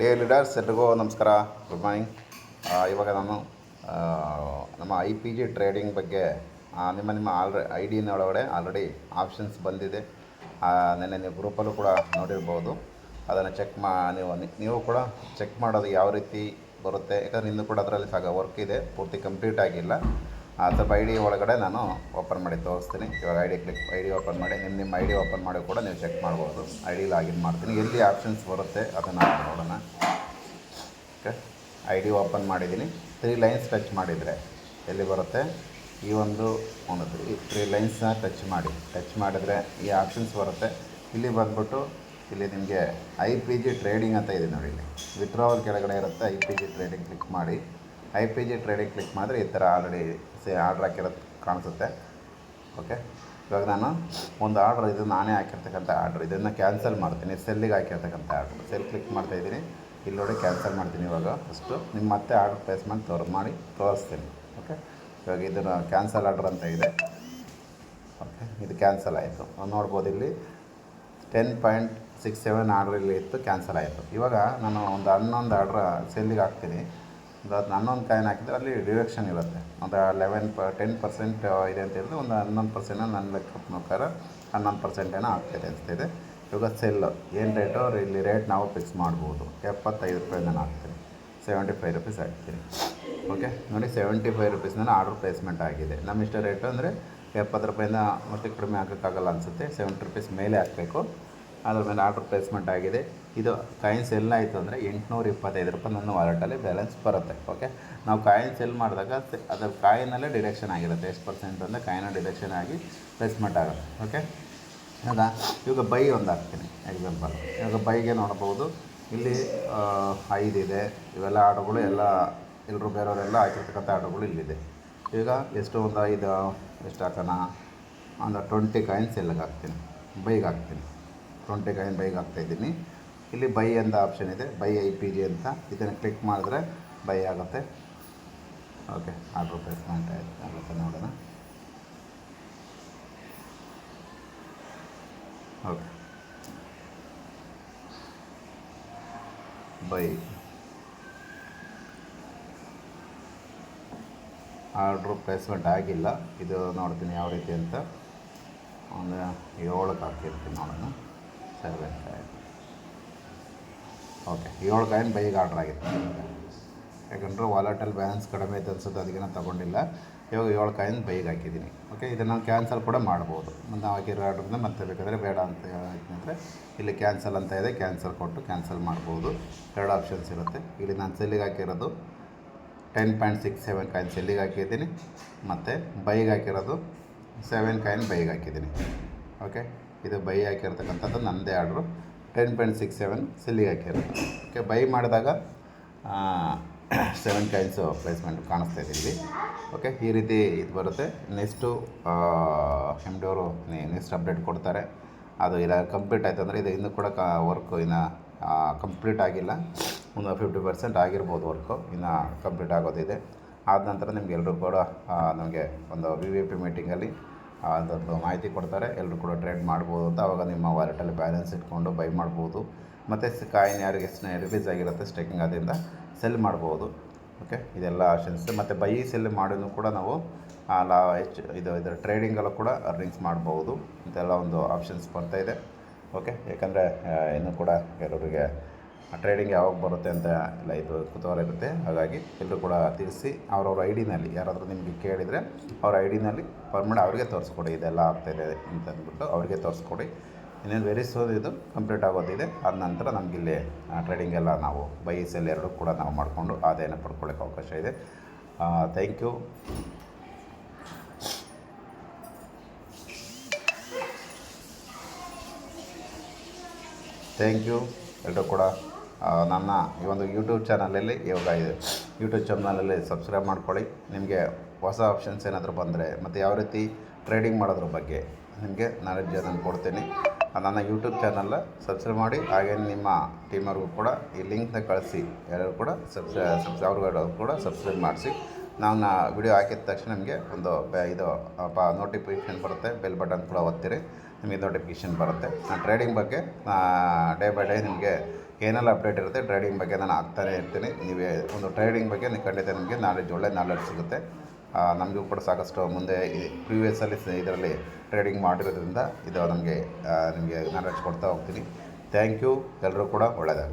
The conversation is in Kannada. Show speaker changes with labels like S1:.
S1: ಡೇ ಲೀಡರ್ಸ್ ಎಲ್ರಿಗೂ ನಮಸ್ಕಾರ. ಗುಡ್ ಮಾರ್ನಿಂಗ್ ಇವಾಗ ನಾನು ನಮ್ಮ ಐ ಪಿ ಜಿ ಟ್ರೇಡಿಂಗ್ ಬಗ್ಗೆ ನಿಮ್ಮ ನಿಮ್ಮ ಆಲ್ರೆ ಐ ಡಿನ ಒಳಗಡೆ ಆಲ್ರೆಡಿ ಆಪ್ಷನ್ಸ್ ಬಂದಿದೆ. ನೆನ್ನೆ ನೀವು ಗ್ರೂಪಲ್ಲೂ ಕೂಡ ನೋಡಿರ್ಬೋದು. ಅದನ್ನು ಚೆಕ್ ಮಾ, ನೀವು ನೀವು ಕೂಡ ಚೆಕ್ ಮಾಡೋದು ಯಾವ ರೀತಿ ಬರುತ್ತೆ. ಯಾಕಂದರೆ ಇನ್ನೂ ಕೂಡ ಅದರಲ್ಲಿ ಸಾಗ ವರ್ಕ್ ಇದೆ. ಪೂರ್ತಿ ಕಂಪ್ಲೀಟ್ ಆಗಿಲ್ಲ. ಆ ಥರ ಐ ಡಿ ಒಳಗಡೆ ನಾನು ಓಪನ್ ಮಾಡಿ ತೋರಿಸ್ತೀನಿ. ಇವಾಗ I D click I D open ಮಾಡಿ ನಿಮ್ಮ ನಿಮ್ಮ ಐ ಡಿ ಓಪನ್ ಮಾಡಿ ಕೂಡ ನೀವು ಚೆಕ್ ಮಾಡ್ಬೋದು. ಐ ಡಿ ಲಾಗಿನ್ ಮಾಡ್ತೀನಿ. ಎಲ್ಲಿ ಆಪ್ಷನ್ಸ್ ಬರುತ್ತೆ ಅದನ್ನು ನೋಡೋಣ. ಓಕೆ ಐ ಡಿ ಓಪನ್ ಮಾಡಿದ್ದೀನಿ. ತ್ರೀ ಲೈನ್ಸ್ ಟಚ್ ಮಾಡಿದರೆ ಎಲ್ಲಿ ಬರುತ್ತೆ? ಈ ಒಂದು ಒಂದು ತ್ರೀ ತ್ರೀ ಲೈನ್ಸ್ನ ಟಚ್ ಮಾಡಿ. ಟಚ್ ಮಾಡಿದರೆ ಈ ಆಪ್ಷನ್ಸ್ ಬರುತ್ತೆ. ಇಲ್ಲಿ ಬಂದ್ಬಿಟ್ಟು ಇಲ್ಲಿ ನಿಮಗೆ ಐ ಪಿ ಜಿ ಟ್ರೇಡಿಂಗ್ ಅಂತ ಇದೆ ನೋಡಿ ಇಲ್ಲಿ. ವಿತ್ಡ್ರಾವಲ್ ಕೆಳಗಡೆ ಇರುತ್ತೆ I P G trading click ಮಾಡಿ. I P G trading click ಮಾಡಿದ್ರೆ ಈ ಥರ ಆಲ್ರೆಡಿ ಸೇ ಆರ್ಡ್ರ್ ಹಾಕಿರೋದು ಕಾಣಿಸುತ್ತೆ. ಓಕೆ ಇವಾಗ ನಾನು ಒಂದು ಆರ್ಡ್ರ್ ಇದು ನಾನೇ ಹಾಕಿರ್ತಕ್ಕಂಥ ಆರ್ಡ್ರ್ ಇದನ್ನು ಕ್ಯಾನ್ಸಲ್ ಮಾಡ್ತೀನಿ ಸೆಲ್ಲಿಗೆ ಹಾಕಿರ್ತಕ್ಕಂಥ ಆರ್ಡ್ರ್ ಸೆಲ್ ಕ್ಲಿಕ್ ಮಾಡ್ತಾ ಇದ್ದೀನಿ. ಇಲ್ಲಿ ನೋಡಿ ಕ್ಯಾನ್ಸಲ್ ಮಾಡ್ತೀನಿ ಇವಾಗ ಫಸ್ಟು ನಿಮ್ಮ ಮತ್ತೆ ಆರ್ಡ್ರ್ ಪ್ಲೇಸ್ಮೆಂಟ್ ತೋರ್ ಮಾಡಿ ತೋರಿಸ್ತೀನಿ. ಓಕೆ ಇವಾಗ ಇದನ್ನು ಕ್ಯಾನ್ಸಲ್ ಆರ್ಡ್ರ್ ಅಂತ ಇದೆ. ಓಕೆ ಇದು ಕ್ಯಾನ್ಸಲ್ ಆಯಿತು. ನೋಡ್ಬೋದು ಇಲ್ಲಿ ten point six seven order ಇಲ್ಲಿ ಇತ್ತು ಕ್ಯಾನ್ಸಲ್ ಆಯಿತು. ಇವಾಗ ನಾನು ಒಂದು ಹನ್ನೊಂದು ಆರ್ಡ್ರ್ ಸೆಲ್ಲಿಗೆ ಹಾಕ್ತೀನಿ. ಒಂದು ಹನ್ನೊಂದು ಕಾಯಿನ್ ಹಾಕಿದ್ರೆ ಅಲ್ಲಿ ಡಿಡಕ್ಷನ್ ಇರುತ್ತೆ. ಒಂದು ಲೆವೆನ್ ಪ ಟೆನ್ ಪರ್ಸೆಂಟ್ ಇದೆ ಅಂತ ಹೇಳಿದ್ರೆ ಒಂದು ಹನ್ನೊಂದು ಪರ್ಸೆಂಟ್ ನನ್ನ ಲೆಕ್ಕ ಪ್ರಕಾರ ಹನ್ನೊಂದು ಪರ್ಸೆಂಟ್ ಏನೋ ಆಗ್ತಿದೆ ಅನಿಸ್ತಿದೆ ಇವಾಗ ಸೆಲ್ ಏನು ರೇಟು ಇಲ್ಲಿ ರೇಟ್ ನಾವು ಫಿಕ್ಸ್ ಮಾಡ್ಬೋದು. ಎಪ್ಪತ್ತೈದು ರೂಪಾಯಿ ನಾನು ಹಾಕ್ತೀನಿ. ಸೆವೆಂಟಿ ಫೈವ್ ರುಪೀಸ್ ಹಾಕ್ತೀನಿ. ಓಕೆ ನೋಡಿ ಸೆವೆಂಟಿ ಫೈವ್ ರುಪೀಸ್ನ ಆರ್ಡ್ರ್ ಪ್ಲೇಸ್ಮೆಂಟ್ ಆಗಿದೆ. ನಮ್ಮ ಇಷ್ಟ ರೇಟು ಅಂದರೆ ಎಪ್ಪತ್ತು ರೂಪಾಯಿಂದ ಮತ್ತೆ ಕಡಿಮೆ ಹಾಕೋಕ್ಕಾಗಲ್ಲ ಅನಿಸುತ್ತೆ. ಸೆವೆಂಟಿ ರುಪೀಸ್ ಮೇಲೆ ಹಾಕಬೇಕು. ಅದ್ರ ಮೇಲೆ ಆರ್ಡ್ರ್ ಪ್ಲೇಸ್ಮೆಂಟ್ ಆಗಿದೆ. ಇದು ಕಾಯಿನ್ ಸೆಲ್ ಆಯಿತು ಅಂದರೆ ಎಂಟುನೂರ ಇಪ್ಪತ್ತೈದು ರೂಪಾಯಿ ನನ್ನ ವಾಲೆಟಲ್ಲಿ ಬ್ಯಾಲೆನ್ಸ್ ಬರುತ್ತೆ ಓಕೆ ನಾವು ಕಾಯಿನ್ ಸೆಲ್ ಮಾಡಿದಾಗ ಅದರ ಕಾಯಿನಲ್ಲೇ ಡಿಡಕ್ಷನ್ ಆಗಿರುತ್ತೆ. ಎಷ್ಟು ಪರ್ಸೆಂಟ್ ಅಂದರೆ ಕಾಯಿನ ಡಿಡಕ್ಷನ್ ಆಗಿ ಪ್ಲೇಸ್ಮೆಂಟ್ ಆಗುತ್ತೆ ಓಕೆ ಈಗ ಇವಾಗ ಬೈ ಒಂದು ಹಾಕ್ತೀನಿ ಎಕ್ಸಾಂಪಲ್ ಇವಾಗ ಬೈಗೆ ನೋಡ್ಬೋದು. ಇಲ್ಲಿ ಐದಿದೆ ಇವೆಲ್ಲ ಆರ್ಡ್ರುಗಳು ಎಲ್ಲ ಎಲ್ಲರೂ ಬೇರೆಯವರೆಲ್ಲ ಹಾಕಿರ್ತಕ್ಕಂಥ ಆರ್ಡ್ರುಗಳು ಇಲ್ಲಿದೆ. ಈಗ ಎಷ್ಟು ಒಂದು ಐದು, ಎಷ್ಟು ಹಾಕೋಣ? ಒಂದು ಟ್ವೆಂಟಿ ಕಾಯಿನ್ಸ್ ಎಲ್ಲಿಗೆ ಹಾಕ್ತೀನಿ? ಬೈಗೆ ಹಾಕ್ತೀನಿ. ಟ್ವೆಂಟಿ ಕೈನ್ ಬೈಗೆ ಹಾಕ್ತಾಯಿದ್ದೀನಿ ಇಲ್ಲಿ ಬೈ ಅಂತ ಆಪ್ಷನ್ ಇದೆ. ಬೈ ಐ ಪಿ ಜಿ ಅಂತ. ಇದನ್ನು ಕ್ಲಿಕ್ ಮಾಡಿದ್ರೆ ಬೈ ಆಗುತ್ತೆ. ಓಕೆ ಆರ್ಡ್ರ್ ಪ್ಲೇಸ್ಮೆಂಟ್ ಆಯ್ತು ಆಗುತ್ತೆ, ನೋಡೋಣ. ಓಕೆ ಬೈ ಆರ್ಡ್ರು ಪ್ಲೇಸ್ಮೆಂಟ್ ಆಗಿಲ್ಲ. ಇದು ನೋಡ್ತೀನಿ ಯಾವ ರೀತಿ ಅಂತ. ಒಂದು ಏಳಕ್ಕೆ ಹಾಕಿರ್ತೀನಿ ನೋಡೋಣ. ಸೆವೆನ್ ಫೈವ್ ಓಕೆ ಏಳು ಕಾಯಿನ್ ಬೈಗೆ ಆರ್ಡ್ರ್ ಆಗಿತ್ತು. ಯಾಕಂದರೆ ವಾಲೆಟಲ್ಲಿ ಬ್ಯಾಲೆನ್ಸ್ ಕಡಿಮೆ ಐತೆ ಅನ್ಸುತ್ತೆ, ಅದಕ್ಕೆ ನಾನು ತೊಗೊಂಡಿಲ್ಲ. ಇವಾಗ ಏಳು ಕಾಯಿನ್ ಬೈಗ್ ಹಾಕಿದ್ದೀನಿ. ಓಕೆ ಇದನ್ನು ಕ್ಯಾನ್ಸಲ್ ಕೂಡ ಮಾಡ್ಬೋದು. ಮತ್ತು ನಾವು ಹಾಕಿರೋ ಆರ್ಡ್ರನ್ನ ಮತ್ತೆ ಬೇಕಾದರೆ ಬೇಡ ಅಂತ ಹೇಳಿದ್ರೆ ಇಲ್ಲಿ ಕ್ಯಾನ್ಸಲ್ ಅಂತ ಇದೆ ಕ್ಯಾನ್ಸಲ್ ಕೊಟ್ಟು ಕ್ಯಾನ್ಸಲ್ ಮಾಡ್ಬೋದು. ಎರಡು ಆಪ್ಷನ್ಸ್ ಇರುತ್ತೆ. ಇಲ್ಲಿ ನಾನು ಸೆಲ್ಲಿಗೆ ಹಾಕಿರೋದು ten point six seven coin ಸೆಲ್ಲಿಗೆ ಹಾಕಿದ್ದೀನಿ. ಮತ್ತು ಬೈಗ್ ಹಾಕಿರೋದು ಸೆವೆನ್ ಕಾಯಿನ್ ಬೈಗ್ ಹಾಕಿದ್ದೀನಿ. ಓಕೆ ಇದು ಬೈ ಹಾಕಿರ್ತಕ್ಕಂಥದ್ದು ನನ್ನದೇ order ten point six seven ಸಿಲ್ಲಿಗೆ ಹಾಕಿರೋದು. ಓಕೆ ಬೈ ಮಾಡಿದಾಗ ಸೆವೆನ್ ಕಾಯಿನ್ಸು ಪ್ಲೇಸ್ಮೆಂಟ್ ಕಾಣಿಸ್ತಾ ಇದ್ದೀವಿ ಓಕೆ ಈ ರೀತಿ ಇದು ಬರುತ್ತೆ. ನೆಕ್ಸ್ಟು ಎಂ ಡಿ ಅವರು ನೆಕ್ಸ್ಟ್ ಅಪ್ಡೇಟ್ ಕೊಡ್ತಾರೆ. ಅದು ಇಲ್ಲ ಕಂಪ್ಲೀಟ್ ಆಯ್ತು ಅಂದರೆ ಇದು ಇನ್ನೂ ಕೂಡ ಕ ವರ್ಕು ಇನ್ನು ಕಂಪ್ಲೀಟ್ ಆಗಿಲ್ಲ. ಒಂದು ಫಿಫ್ಟಿ ಪರ್ಸೆಂಟ್ ಆಗಿರ್ಬೋದು ವರ್ಕು ಇನ್ನು ಕಂಪ್ಲೀಟ್ ಆಗೋದಿದೆ. ಆದ ನಂತರ ನಿಮ್ಗೆ ಎಲ್ಲರೂ ಕೂಡ ನಮಗೆ ಒಂದು ವಿ ವಿ ಪಿ ಮೀಟಿಂಗಲ್ಲಿ ಅದರದ್ದು ಮಾಹಿತಿ ಕೊಡ್ತಾರೆ. ಎಲ್ಲರೂ ಕೂಡ ಟ್ರೇಡ್ ಮಾಡ್ಬೋದು ಅಂತ. ಆವಾಗ ನಿಮ್ಮ ವಾಲೆಟಲ್ಲಿ ಬ್ಯಾಲೆನ್ಸ್ ಇಟ್ಕೊಂಡು ಬೈ ಮಾಡ್ಬೋದು. ಮತ್ತು ಕಾಯಿನ್ ಯಾರಿಗೆ ರಿಲೀಸ್ ಆಗಿರುತ್ತೆ ಸ್ಟೇಕಿಂಗ್ ಅದರಿಂದ ಸೆಲ್ ಮಾಡ್ಬೋದು. ಓಕೆ ಇದೆಲ್ಲ ಆಪ್ಷನ್ಸ್ ಮತ್ತು ಬೈ ಸೆಲ್ ಮಾಡಿದ್ರು ಕೂಡ ನಾವು ಲಾ ಹೆಚ್ಚು ಇದು, ಇದರ ಟ್ರೇಡಿಂಗಲ್ಲೂ ಕೂಡ ಅರ್ನಿಂಗ್ಸ್ ಮಾಡ್ಬೋದು. ಇದೆಲ್ಲ ಒಂದು ಆಪ್ಷನ್ಸ್ ಬರ್ತಾಯಿದೆ ಓಕೆ ಯಾಕಂದರೆ ಇನ್ನೂ ಕೂಡ ಕೆಲವರಿಗೆ ಟ್ರೇಡಿಂಗ್ ಯಾವಾಗ ಬರುತ್ತೆ ಅಂತ ಎಲ್ಲ ಇದು ಕುತೂಹಲ ಇರುತ್ತೆ. ಹಾಗಾಗಿ ಎಲ್ಲರೂ ಕೂಡ ತಿಳಿಸಿ ಅವ್ರವ್ರ ಐ ಡಿನಲ್ಲಿ ಯಾರಾದರೂ ನಿಮಗೆ ಕೇಳಿದರೆ ಅವ್ರ ಐ ಡಿನಲ್ಲಿ ಪರ್ಮನೆಂಟ್ ಅವರಿಗೆ ತೋರಿಸ್ಕೊಡಿ ಇದೆಲ್ಲ ಆಗ್ತಾಯಿದೆ ಅಂತ ಅಂದ್ಬಿಟ್ಟು ಅವರಿಗೆ ತೋರಿಸ್ಕೊಡಿ. ಇನ್ನೇನು ವೆರಿ ಸೋನ್ ಇದು ಕಂಪ್ಲೀಟ್ ಆಗೋದಿದೆ. ಆದ ನಂತರ ನಮಗಿಲ್ಲಿ ಟ್ರೇಡಿಂಗ್ ಎಲ್ಲ ನಾವು ಬೈ ಸೆಲ್ ಎರಡೂ ಕೂಡ ನಾವು ಮಾಡಿಕೊಂಡು ಆದಾಯನ ಪಡ್ಕೊಳ್ಳೋಕೆ ಅವಕಾಶ ಇದೆ. ಥ್ಯಾಂಕ್ ಯು ಥ್ಯಾಂಕ್ ಯು ಎಲ್ಲರೂ ಕೂಡ ಆ, ನನ್ನ ಈ ಒಂದು ಯೂಟ್ಯೂಬ್ ಚಾನಲಲ್ಲಿ ಯೋಗ ಇದೆ ಯೂಟ್ಯೂಬ್ ಚಾನಲಲ್ಲಿ ಸಬ್ಸ್ಕ್ರೈಬ್ ಮಾಡ್ಕೊಳ್ಳಿ. ನಿಮಗೆ ಹೊಸ ಆಪ್ಷನ್ಸ್ ಏನಾದರೂ ಬಂದರೆ, ಮತ್ತು ಯಾವ ರೀತಿ ಟ್ರೇಡಿಂಗ್ ಮಾಡೋದ್ರ ಬಗ್ಗೆ ನಿಮಗೆ ನಾಲೆಡ್ಜ್ ನಾನು ಕೊಡ್ತೀನಿ. ನನ್ನ ಯೂಟ್ಯೂಬ್ ಚಾನಲ್ ಸಬ್ಸ್ಕ್ರೈಬ್ ಮಾಡಿ, ಹಾಗೆ ನಿಮ್ಮ ಟೀಮವ್ರಿಗೂ ಕೂಡ ಈ ಲಿಂಕ್ನ ಕಳಿಸಿ. ಎಲ್ಲರೂ ಕೂಡ ಸಬ್ಸ್ಕ್ರೈ ಸಬ್ಸ್ ಅವ್ರಿಗೂ ಕೂಡ ಸಬ್ಸ್ಕ್ರೈಬ್ ಮಾಡಿಸಿ. ನಾನು ವಿಡಿಯೋ ಹಾಕಿದ ತಕ್ಷಣ ನಿಮಗೆ ಒಂದು ಇದು ಪ ನೋಟಿಫಿಕೇಷನ್ ಬರುತ್ತೆ. ಬೆಲ್ ಬಟನ್ ಕೂಡ ಒತ್ತಿರಿ. ನಿಮಗೆ ನೋಟಿಫಿಕೇಷನ್ ಬರುತ್ತೆ. ಟ್ರೇಡಿಂಗ್ ಬಗ್ಗೆ ಡೇ ಬೈ ಡೇ ನಿಮಗೆ ಏನೆಲ್ಲ ಅಪ್ಡೇಟ್ ಇರುತ್ತೆ ಟ್ರೇಡಿಂಗ್ ಬಗ್ಗೆ ನಾನು ಹಾಕ್ತಾನೆ ಇರ್ತೀನಿ. ನೀವೇ ಒಂದು ಟ್ರೇಡಿಂಗ್ ಬಗ್ಗೆ ನೀವು ಖಂಡಿತ ನಿಮಗೆ ನಾಲೆಜ್ ಒಳ್ಳೆ ನಾಲೆಜ್ ಸಿಗುತ್ತೆ. ನಮಗೂ ಕೂಡ ಸಾಕಷ್ಟು ಮುಂದೆ ಪ್ರೀವಿಯಸ್ಸಲ್ಲಿ ಇದರಲ್ಲಿ ಟ್ರೇಡಿಂಗ್ ಮಾಡಿರೋದ್ರಿಂದ ಇದು ನಮಗೆ ನಿಮಗೆ ನಾಲೆಜ್ ಕೊಡ್ತಾ ಹೋಗ್ತೀನಿ. ಥ್ಯಾಂಕ್ ಯು ಎಲ್ಲರೂ ಕೂಡ ಒಳ್ಳೆಯದಾಗಲಿ